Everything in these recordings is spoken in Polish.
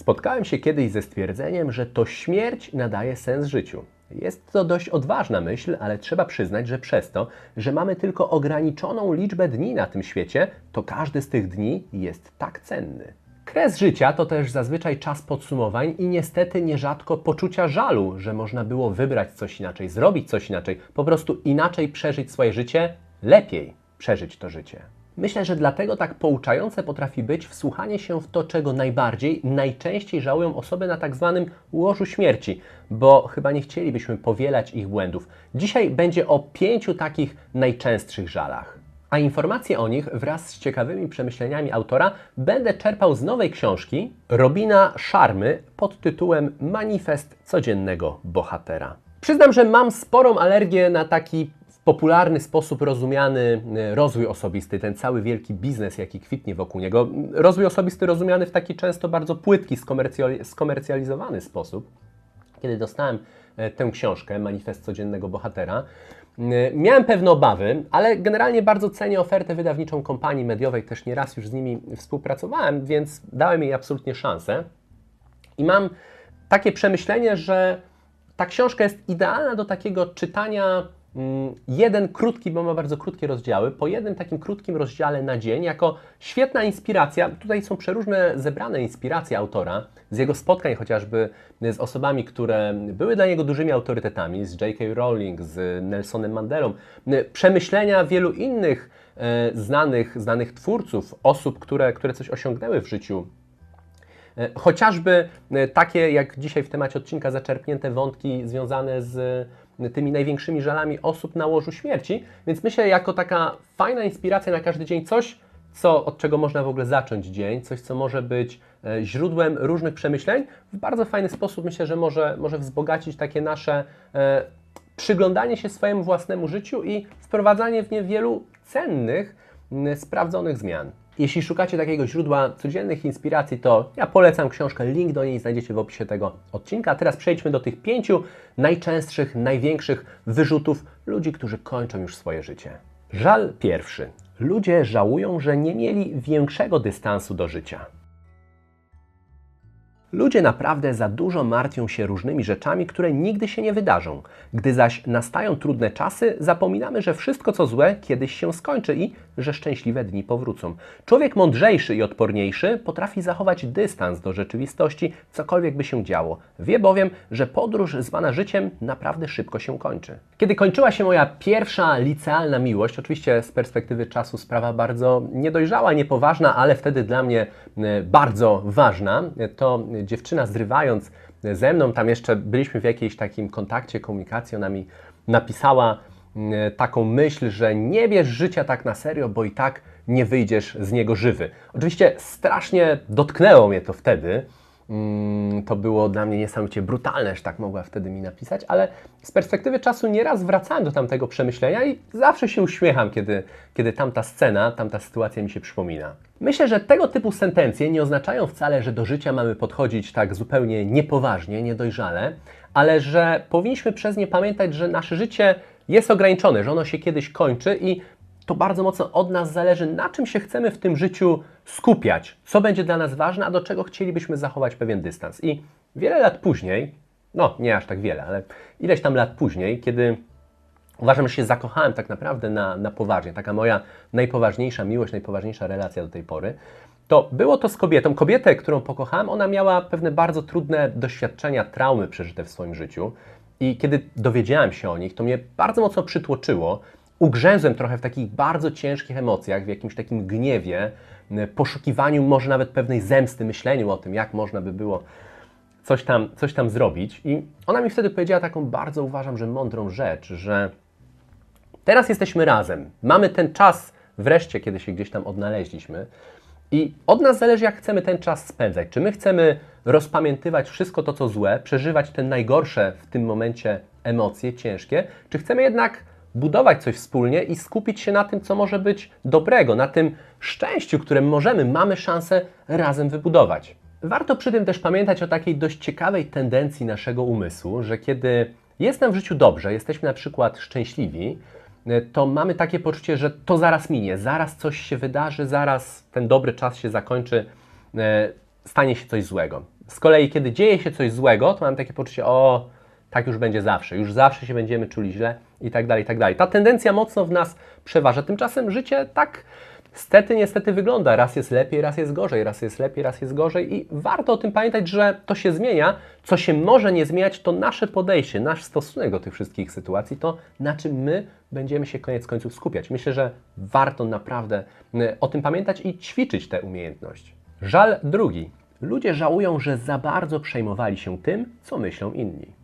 Spotkałem się kiedyś ze stwierdzeniem, że to śmierć nadaje sens życiu. Jest to dość odważna myśl, ale trzeba przyznać, że przez to, że mamy tylko ograniczoną liczbę dni na tym świecie, to każdy z tych dni jest tak cenny. Kres życia to też zazwyczaj czas podsumowań i niestety nierzadko poczucia żalu, że można było wybrać coś inaczej, zrobić coś inaczej, po prostu inaczej przeżyć swoje życie, lepiej przeżyć to życie. Myślę, że dlatego tak pouczające potrafi być wsłuchanie się w to, czego najbardziej, najczęściej żałują osoby na tak zwanym łożu śmierci, bo chyba nie chcielibyśmy powielać ich błędów. Dzisiaj będzie o pięciu takich najczęstszych żalach. A informacje o nich wraz z ciekawymi przemyśleniami autora będę czerpał z nowej książki Robina Szarmy pod tytułem Manifest codziennego bohatera. Przyznam, że mam sporą alergię na taki popularny sposób rozumiany e, rozwój osobisty, ten cały wielki biznes, jaki kwitnie wokół niego. Rozwój osobisty rozumiany w taki często bardzo płytki, skomercjali- skomercjalizowany sposób. Kiedy dostałem e, tę książkę, Manifest Codziennego Bohatera, miałem pewne obawy, ale generalnie bardzo cenię ofertę wydawniczą kompanii mediowej, też nieraz już z nimi współpracowałem, więc dałem jej absolutnie szansę. I mam takie przemyślenie, że ta książka jest idealna do takiego czytania jeden krótki, bo ma bardzo krótkie rozdziały, po jednym takim krótkim rozdziale na dzień, jako świetna inspiracja. Tutaj są przeróżne zebrane inspiracje autora, z jego spotkań chociażby z osobami, które były dla niego dużymi autorytetami, z J.K. Rowling, z Nelsonem Mandelą, przemyślenia wielu innych e, znanych, znanych twórców, osób, które, które coś osiągnęły w życiu, E, Chociażby takie, jak dzisiaj w temacie odcinka, zaczerpnięte wątki związane z tymi największymi żalami osób na łożu śmierci. Więc myślę, jako taka fajna inspiracja na każdy dzień, coś, co, od czego można w ogóle zacząć dzień, coś, co może być e, źródłem różnych przemyśleń, w bardzo fajny sposób myślę, że może, może wzbogacić takie nasze e, przyglądanie się swojemu własnemu życiu i wprowadzanie w nie wielu cennych, sprawdzonych zmian. Jeśli szukacie takiego źródła codziennych inspiracji, to ja polecam książkę, link do niej znajdziecie w opisie tego odcinka. Teraz przejdźmy do tych pięciu najczęstszych, największych wyrzutów ludzi, którzy kończą już swoje życie. Żal pierwszy. Ludzie żałują, że nie mieli większego dystansu do życia. Ludzie naprawdę za dużo martwią się różnymi rzeczami, które nigdy się nie wydarzą. Gdy zaś nastają trudne czasy, zapominamy, że wszystko co złe kiedyś się skończy i że szczęśliwe dni powrócą. Człowiek mądrzejszy i odporniejszy potrafi zachować dystans do rzeczywistości, cokolwiek by się działo. Wie bowiem, że podróż zwana życiem naprawdę szybko się kończy. Kiedy kończyła się moja pierwsza licealna miłość, oczywiście z perspektywy czasu sprawa bardzo niedojrzała, niepoważna, ale wtedy dla mnie e, bardzo ważna, to dziewczyna zrywając ze mną, tam jeszcze byliśmy w jakimś takim kontakcie, komunikacji, ona mi napisała mm, taką myśl, że nie bierz życia tak na serio, bo i tak nie wyjdziesz z niego żywy. Oczywiście strasznie dotknęło mnie to wtedy. Mm, To było dla mnie niesamowicie brutalne, że tak mogła wtedy mi napisać, ale z perspektywy czasu nieraz wracałem do tamtego przemyślenia i zawsze się uśmiecham, kiedy, kiedy tamta scena, tamta sytuacja mi się przypomina. Myślę, że tego typu sentencje nie oznaczają wcale, że do życia mamy podchodzić tak zupełnie niepoważnie, niedojrzale, ale że powinniśmy przez nie pamiętać, że nasze życie jest ograniczone, że ono się kiedyś kończy i to bardzo mocno od nas zależy, na czym się chcemy w tym życiu skupiać, co będzie dla nas ważne, a do czego chcielibyśmy zachować pewien dystans. I wiele lat później, no nie aż tak wiele, ale ileś tam lat później, kiedy uważam, że się zakochałem tak naprawdę na, na poważnie, taka moja najpoważniejsza miłość, najpoważniejsza relacja do tej pory, to było to z kobietą. Kobietę, którą pokochałem, ona miała pewne bardzo trudne doświadczenia, traumy przeżyte w swoim życiu. I kiedy dowiedziałem się o nich, to mnie bardzo mocno przytłoczyło. Ugrzęzłem trochę w takich bardzo ciężkich emocjach, w jakimś takim gniewie, m, poszukiwaniu może nawet pewnej zemsty, myśleniu o tym, jak można by było coś tam, coś tam zrobić. I ona mi wtedy powiedziała taką bardzo, uważam, że mądrą rzecz, że teraz jesteśmy razem. Mamy ten czas wreszcie, kiedy się gdzieś tam odnaleźliśmy. I od nas zależy, jak chcemy ten czas spędzać. Czy my chcemy rozpamiętywać wszystko to, co złe, przeżywać te najgorsze w tym momencie emocje ciężkie, czy chcemy jednak budować coś wspólnie i skupić się na tym, co może być dobrego, na tym szczęściu, które możemy, mamy szansę razem wybudować. Warto przy tym też pamiętać o takiej dość ciekawej tendencji naszego umysłu, że kiedy jest nam w życiu dobrze, jesteśmy na przykład szczęśliwi, e, to mamy takie poczucie, że to zaraz minie, zaraz coś się wydarzy, zaraz ten dobry czas się zakończy, e, stanie się coś złego. Z kolei, kiedy dzieje się coś złego, to mam takie poczucie, o, tak już będzie zawsze, już zawsze się będziemy czuli źle i tak dalej, i tak dalej. Ta tendencja mocno w nas przeważa. Tymczasem życie tak Stety, niestety wygląda. Raz jest lepiej, raz jest gorzej, raz jest lepiej, raz jest gorzej i warto o tym pamiętać, że to się zmienia. Co się może nie zmieniać, to nasze podejście, nasz stosunek do tych wszystkich sytuacji, to na czym my będziemy się koniec końców skupiać. Myślę, że warto naprawdę y, o tym pamiętać i ćwiczyć tę umiejętność. Żal drugi. Ludzie żałują, że za bardzo przejmowali się tym, co myślą inni.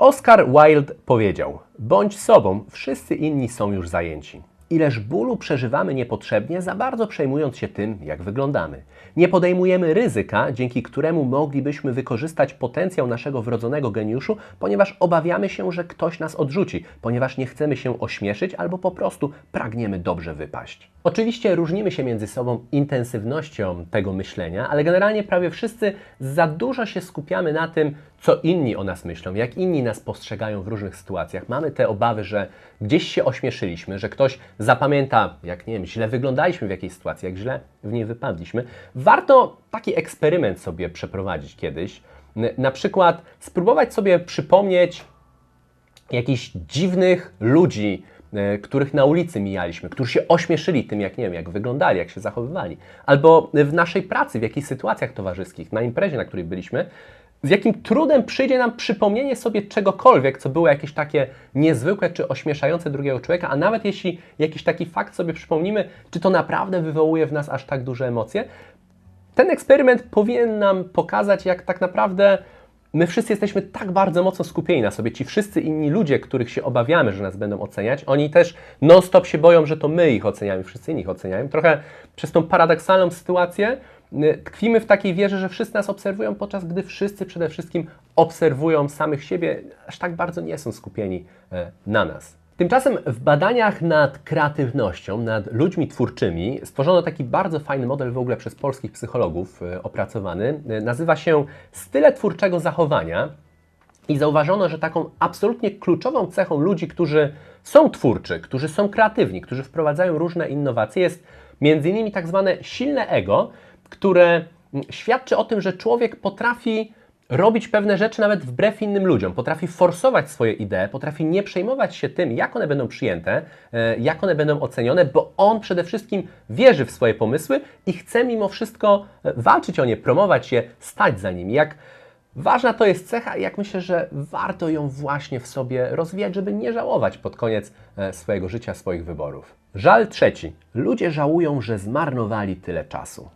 Oscar Wilde powiedział: Bądź sobą, wszyscy inni są już zajęci. Ileż bólu przeżywamy niepotrzebnie, za bardzo przejmując się tym, jak wyglądamy. Nie podejmujemy ryzyka, dzięki któremu moglibyśmy wykorzystać potencjał naszego wrodzonego geniuszu, ponieważ obawiamy się, że ktoś nas odrzuci, ponieważ nie chcemy się ośmieszyć albo po prostu pragniemy dobrze wypaść. Oczywiście różnimy się między sobą intensywnością tego myślenia, ale generalnie prawie wszyscy za dużo się skupiamy na tym, co inni o nas myślą, jak inni nas postrzegają w różnych sytuacjach. Mamy te obawy, że gdzieś się ośmieszyliśmy, że ktoś zapamięta, jak nie wiem, źle wyglądaliśmy w jakiejś sytuacji, jak źle w niej wypadliśmy. Warto taki eksperyment sobie przeprowadzić kiedyś. Na przykład spróbować sobie przypomnieć jakichś dziwnych ludzi, których na ulicy mijaliśmy, którzy się ośmieszyli tym, jak nie wiem, jak wyglądali, jak się zachowywali. Albo w naszej pracy, w jakichś sytuacjach towarzyskich, na imprezie, na której byliśmy, z jakim trudem przyjdzie nam przypomnienie sobie czegokolwiek, co było jakieś takie niezwykłe czy ośmieszające drugiego człowieka, a nawet jeśli jakiś taki fakt sobie przypomnimy, czy to naprawdę wywołuje w nas aż tak duże emocje, ten eksperyment powinien nam pokazać, jak tak naprawdę my wszyscy jesteśmy tak bardzo mocno skupieni na sobie. Ci wszyscy inni ludzie, których się obawiamy, że nas będą oceniać, oni też non-stop się boją, że to my ich oceniamy, wszyscy inni ich oceniają. Trochę przez tą paradoksalną sytuację Y, tkwimy w takiej wierze, że wszyscy nas obserwują, podczas gdy wszyscy przede wszystkim obserwują samych siebie, aż tak bardzo nie są skupieni e, na nas. Tymczasem w badaniach nad kreatywnością, nad ludźmi twórczymi stworzono taki bardzo fajny model w ogóle przez polskich psychologów e, opracowany. E, nazywa się style twórczego zachowania i zauważono, że taką absolutnie kluczową cechą ludzi, którzy są twórczy, którzy są kreatywni, którzy wprowadzają różne innowacje jest między innymi tak zwane silne ego, które świadczy o tym, że człowiek potrafi robić pewne rzeczy nawet wbrew innym ludziom, potrafi forsować swoje idee, potrafi nie przejmować się tym, jak one będą przyjęte, e, jak one będą ocenione, bo on przede wszystkim wierzy w swoje pomysły i chce mimo wszystko e, walczyć o nie, promować je, stać za nimi. Jak ważna to jest cecha i jak myślę, że warto ją właśnie w sobie rozwijać, żeby nie żałować pod koniec e, swojego życia, swoich wyborów. Żal trzeci. Ludzie żałują, że zmarnowali tyle czasu.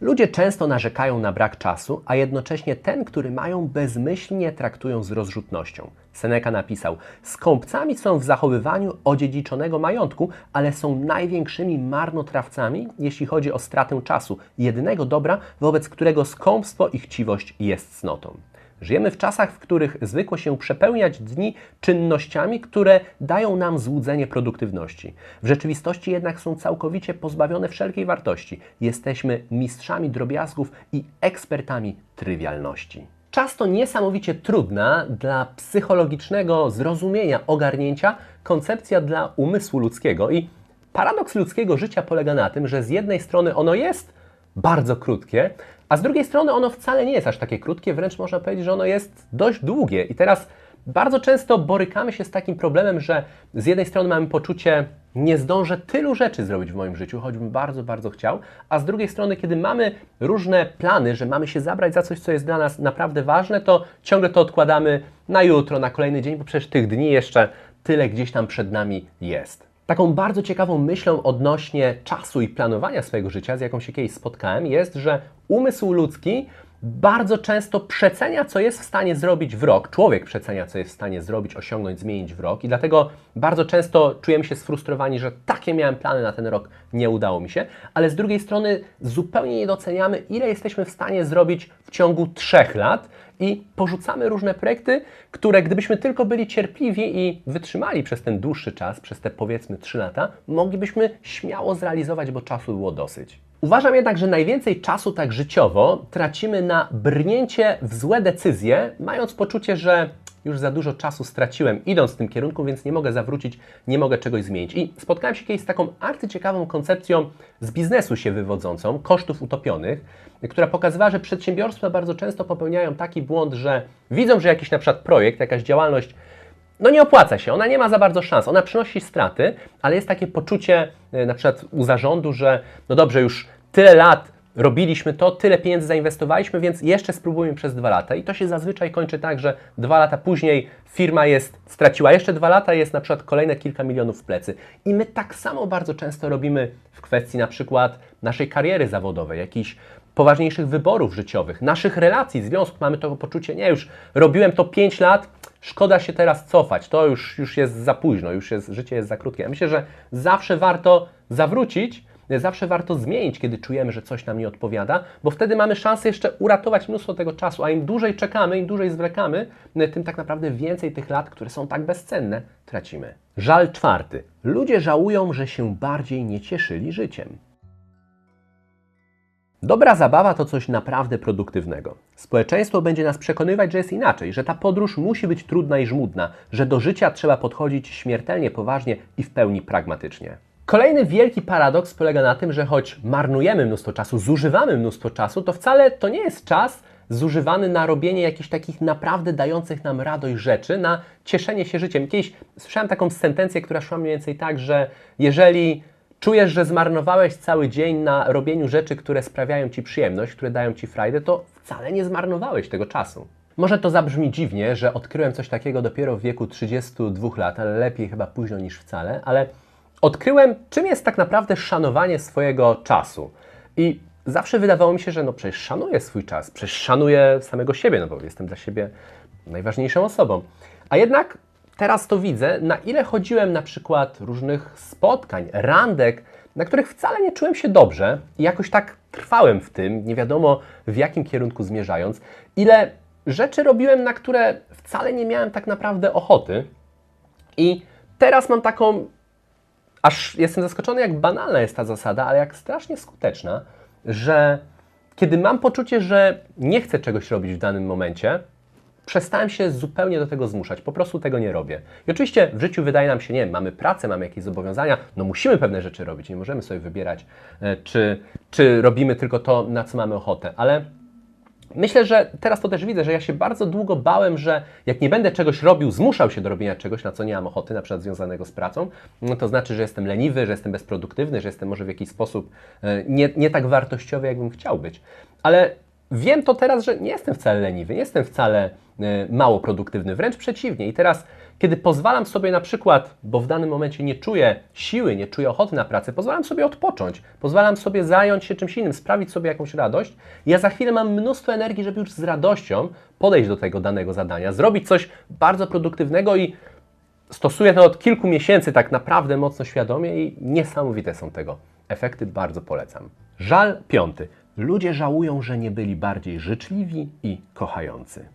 Ludzie często narzekają na brak czasu, a jednocześnie ten, który mają, bezmyślnie traktują z rozrzutnością. Seneca napisał: Skąpcami są w zachowywaniu odziedziczonego majątku, ale są największymi marnotrawcami, jeśli chodzi o stratę czasu, jedynego dobra, wobec którego skąpstwo i chciwość jest cnotą. Żyjemy w czasach, w których zwykło się przepełniać dni czynnościami, które dają nam złudzenie produktywności. W rzeczywistości jednak są całkowicie pozbawione wszelkiej wartości. Jesteśmy mistrzami drobiazgów i ekspertami trywialności. Czas to niesamowicie trudna dla psychologicznego zrozumienia, ogarnięcia koncepcja dla umysłu ludzkiego i paradoks ludzkiego życia polega na tym, że z jednej strony ono jest bardzo krótkie, a z drugiej strony ono wcale nie jest aż takie krótkie, wręcz można powiedzieć, że ono jest dość długie. I teraz bardzo często borykamy się z takim problemem, że z jednej strony mamy poczucie, nie zdążę tylu rzeczy zrobić w moim życiu, choćbym bardzo, bardzo chciał, a z drugiej strony, kiedy mamy różne plany, że mamy się zabrać za coś, co jest dla nas naprawdę ważne, to ciągle to odkładamy na jutro, na kolejny dzień, bo przecież tych dni jeszcze tyle gdzieś tam przed nami jest. Taką bardzo ciekawą myślą odnośnie czasu i planowania swojego życia, z jaką się kiedyś spotkałem, jest, że umysł ludzki bardzo często przecenia, co jest w stanie zrobić w rok. Człowiek przecenia, co jest w stanie zrobić, osiągnąć, zmienić w rok. I dlatego bardzo często czujemy się sfrustrowani, że takie miałem plany na ten rok, nie udało mi się. Ale z drugiej strony zupełnie nie doceniamy, ile jesteśmy w stanie zrobić w ciągu trzech lat i porzucamy różne projekty, które gdybyśmy tylko byli cierpliwi i wytrzymali przez ten dłuższy czas, przez te powiedzmy 3 lata, moglibyśmy śmiało zrealizować, bo czasu było dosyć. Uważam jednak, że najwięcej czasu tak życiowo tracimy na brnięcie w złe decyzje, mając poczucie, że już za dużo czasu straciłem idąc w tym kierunku, więc nie mogę zawrócić, nie mogę czegoś zmienić. I spotkałem się kiedyś z taką arcyciekawą koncepcją z biznesu się wywodzącą, kosztów utopionych, która pokazywała, że przedsiębiorstwa bardzo często popełniają taki błąd, że widzą, że jakiś na przykład projekt, jakaś działalność no nie opłaca się, ona nie ma za bardzo szans, ona przynosi straty, ale jest takie poczucie e, na przykład u zarządu, że no dobrze, już tyle lat robiliśmy to, tyle pieniędzy zainwestowaliśmy, więc jeszcze spróbujmy przez dwa lata. I to się zazwyczaj kończy tak, że dwa lata później firma jest, straciła jeszcze dwa lata, jest na przykład kolejne kilka milionów w plecy. I my tak samo bardzo często robimy w kwestii na przykład naszej kariery zawodowej, jakichś poważniejszych wyborów życiowych, naszych relacji, związków. Mamy to poczucie, nie, już robiłem to 5 lat, szkoda się teraz cofać, to już, już jest za późno, już jest, życie jest za krótkie. Ja myślę, że zawsze warto zawrócić, zawsze warto zmienić, kiedy czujemy, że coś nam nie odpowiada, bo wtedy mamy szansę jeszcze uratować mnóstwo tego czasu, a im dłużej czekamy, im dłużej zwlekamy, tym tak naprawdę więcej tych lat, które są tak bezcenne, tracimy. Żal czwarty. Ludzie żałują, że się bardziej nie cieszyli życiem. Dobra zabawa to coś naprawdę produktywnego. Społeczeństwo będzie nas przekonywać, że jest inaczej, że ta podróż musi być trudna i żmudna, że do życia trzeba podchodzić śmiertelnie poważnie i w pełni pragmatycznie. Kolejny wielki paradoks polega na tym, że choć marnujemy mnóstwo czasu, zużywamy mnóstwo czasu, to wcale to nie jest czas zużywany na robienie jakichś takich naprawdę dających nam radość rzeczy, na cieszenie się życiem. Kiedyś słyszałem taką sentencję, która szła mniej więcej tak, że jeżeli czujesz, że zmarnowałeś cały dzień na robieniu rzeczy, które sprawiają Ci przyjemność, które dają Ci frajdę, to wcale nie zmarnowałeś tego czasu. Może to zabrzmi dziwnie, że odkryłem coś takiego dopiero w wieku 32 lat, ale lepiej chyba późno niż wcale, ale odkryłem, czym jest tak naprawdę szanowanie swojego czasu. I zawsze wydawało mi się, że no przecież szanuję swój czas, przecież szanuję samego siebie, no bo jestem dla siebie najważniejszą osobą. A jednak teraz to widzę, na ile chodziłem na przykład różnych spotkań, randek, na których wcale nie czułem się dobrze i jakoś tak trwałem w tym, nie wiadomo w jakim kierunku zmierzając, ile rzeczy robiłem, na które wcale nie miałem tak naprawdę ochoty. I teraz mam taką, aż jestem zaskoczony, jak banalna jest ta zasada, ale jak strasznie skuteczna, że kiedy mam poczucie, że nie chcę czegoś robić w danym momencie, przestałem się zupełnie do tego zmuszać, po prostu tego nie robię. I oczywiście w życiu wydaje nam się, nie mamy pracę, mamy jakieś zobowiązania, no musimy pewne rzeczy robić, nie możemy sobie wybierać, e, czy, czy robimy tylko to, na co mamy ochotę, ale Myślę, że teraz to też widzę, że ja się bardzo długo bałem, że jak nie będę czegoś robił, zmuszał się do robienia czegoś, na co nie mam ochoty, na przykład związanego z pracą, no to znaczy, że jestem leniwy, że jestem bezproduktywny, że jestem może w jakiś sposób e, nie, nie tak wartościowy, jakbym chciał być. Ale wiem to teraz, że nie jestem wcale leniwy, nie jestem wcale e, mało produktywny, wręcz przeciwnie. I teraz, kiedy pozwalam sobie na przykład, bo w danym momencie nie czuję siły, nie czuję ochoty na pracę, pozwalam sobie odpocząć, pozwalam sobie zająć się czymś innym, sprawić sobie jakąś radość, ja za chwilę mam mnóstwo energii, żeby już z radością podejść do tego danego zadania, zrobić coś bardzo produktywnego i stosuję to od kilku miesięcy tak naprawdę mocno świadomie i niesamowite są tego efekty, bardzo polecam. Żal piąty. Ludzie żałują, że nie byli bardziej życzliwi i kochający.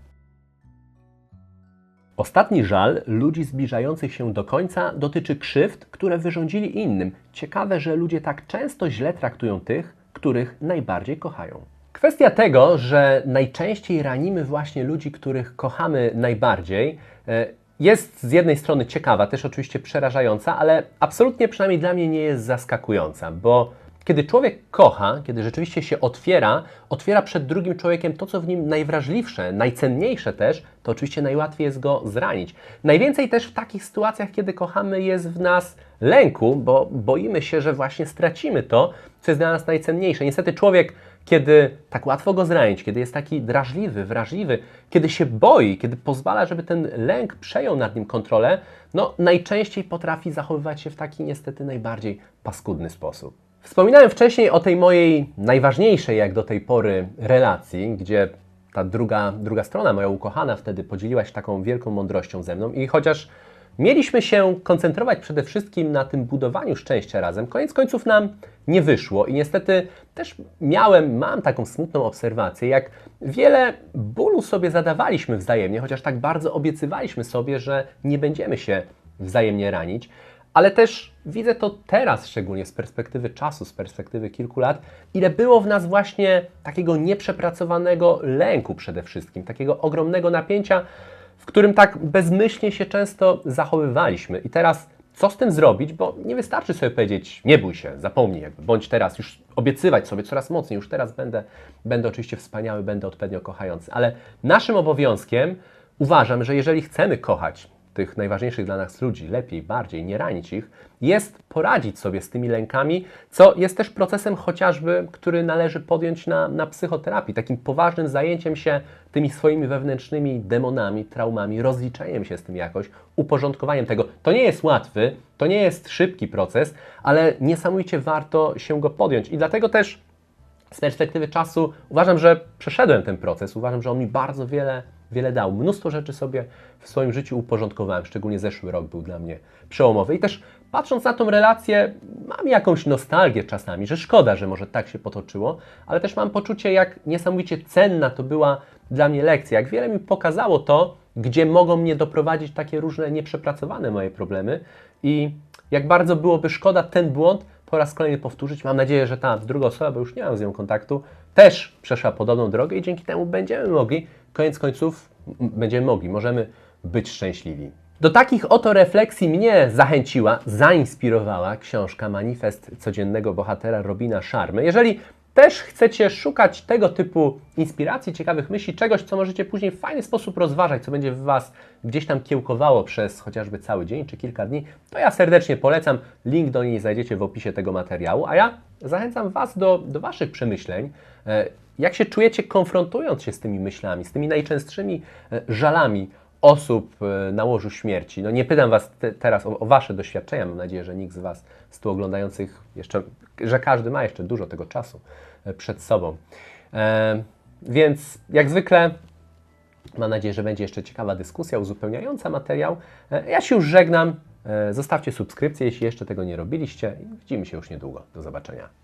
Ostatni żal ludzi zbliżających się do końca dotyczy krzywd, które wyrządzili innym. Ciekawe, że ludzie tak często źle traktują tych, których najbardziej kochają. Kwestia tego, że najczęściej ranimy właśnie ludzi, których kochamy najbardziej, e, jest z jednej strony ciekawa, też oczywiście przerażająca, ale absolutnie przynajmniej dla mnie nie jest zaskakująca, bo kiedy człowiek kocha, kiedy rzeczywiście się otwiera, otwiera przed drugim człowiekiem to, co w nim najwrażliwsze, najcenniejsze też, to oczywiście najłatwiej jest go zranić. Najwięcej też w takich sytuacjach, kiedy kochamy, jest w nas lęku, bo boimy się, że właśnie stracimy to, co jest dla nas najcenniejsze. Niestety człowiek, kiedy tak łatwo go zranić, kiedy jest taki drażliwy, wrażliwy, kiedy się boi, kiedy pozwala, żeby ten lęk przejął nad nim kontrolę, no najczęściej potrafi zachowywać się w taki niestety najbardziej paskudny sposób. Wspominałem wcześniej o tej mojej najważniejszej jak do tej pory relacji, gdzie ta druga, druga strona, moja ukochana, wtedy podzieliła się taką wielką mądrością ze mną. I chociaż mieliśmy się koncentrować przede wszystkim na tym budowaniu szczęścia razem, koniec końców nam nie wyszło. I niestety też miałem, mam taką smutną obserwację, jak wiele bólu sobie zadawaliśmy wzajemnie, chociaż tak bardzo obiecywaliśmy sobie, że nie będziemy się wzajemnie ranić ale też widzę to teraz, szczególnie z perspektywy czasu, z perspektywy kilku lat, ile było w nas właśnie takiego nieprzepracowanego lęku przede wszystkim, takiego ogromnego napięcia, w którym tak bezmyślnie się często zachowywaliśmy. I teraz co z tym zrobić? Bo nie wystarczy sobie powiedzieć, nie bój się, zapomnij, jakby, bądź teraz, już obiecywać sobie coraz mocniej, już teraz będę, będę oczywiście wspaniały, będę odpowiednio kochający. Ale naszym obowiązkiem uważam, że jeżeli chcemy kochać tych najważniejszych dla nas ludzi lepiej, bardziej, nie ranić ich, jest poradzić sobie z tymi lękami, co jest też procesem chociażby, który należy podjąć na, na psychoterapii, takim poważnym zajęciem się tymi swoimi wewnętrznymi demonami, traumami, rozliczeniem się z tym jakoś, uporządkowaniem tego. To nie jest łatwy, to nie jest szybki proces, ale niesamowicie warto się go podjąć i dlatego też z perspektywy czasu uważam, że przeszedłem ten proces, uważam, że on mi bardzo wiele, wiele dał. Mnóstwo rzeczy sobie w swoim życiu uporządkowałem, szczególnie zeszły rok był dla mnie przełomowy. I też patrząc na tą relację, mam jakąś nostalgię czasami, że szkoda, że może tak się potoczyło, ale też mam poczucie, jak niesamowicie cenna to była dla mnie lekcja, jak wiele mi pokazało to, gdzie mogą mnie doprowadzić takie różne nieprzepracowane moje problemy i jak bardzo byłoby szkoda ten błąd po raz kolejny powtórzyć. Mam nadzieję, że ta druga osoba, bo już nie mam z nią kontaktu, też przeszła podobną drogę i dzięki temu będziemy mogli, koniec końców, będziemy mogli, możemy być szczęśliwi. Do takich oto refleksji mnie zachęciła, zainspirowała książka Manifest codziennego bohatera Robina Sharmy. Jeżeli też chcecie szukać tego typu inspiracji, ciekawych myśli, czegoś, co możecie później w fajny sposób rozważać, co będzie w Was gdzieś tam kiełkowało przez chociażby cały dzień czy kilka dni, to ja serdecznie polecam. Link do niej znajdziecie w opisie tego materiału, a ja zachęcam Was do, do Waszych przemyśleń. E, Jak się czujecie konfrontując się z tymi myślami, z tymi najczęstszymi e, żalami osób e, na łożu śmierci? No nie pytam Was te, teraz o, o Wasze doświadczenia, mam nadzieję, że nikt z Was z tu oglądających jeszcze, że każdy ma jeszcze dużo tego czasu e, przed sobą. E, Więc jak zwykle Mam nadzieję, że będzie jeszcze ciekawa dyskusja uzupełniająca materiał. E, Ja się już żegnam. E, Zostawcie subskrypcję, jeśli jeszcze tego nie robiliście. Widzimy się już niedługo. Do zobaczenia.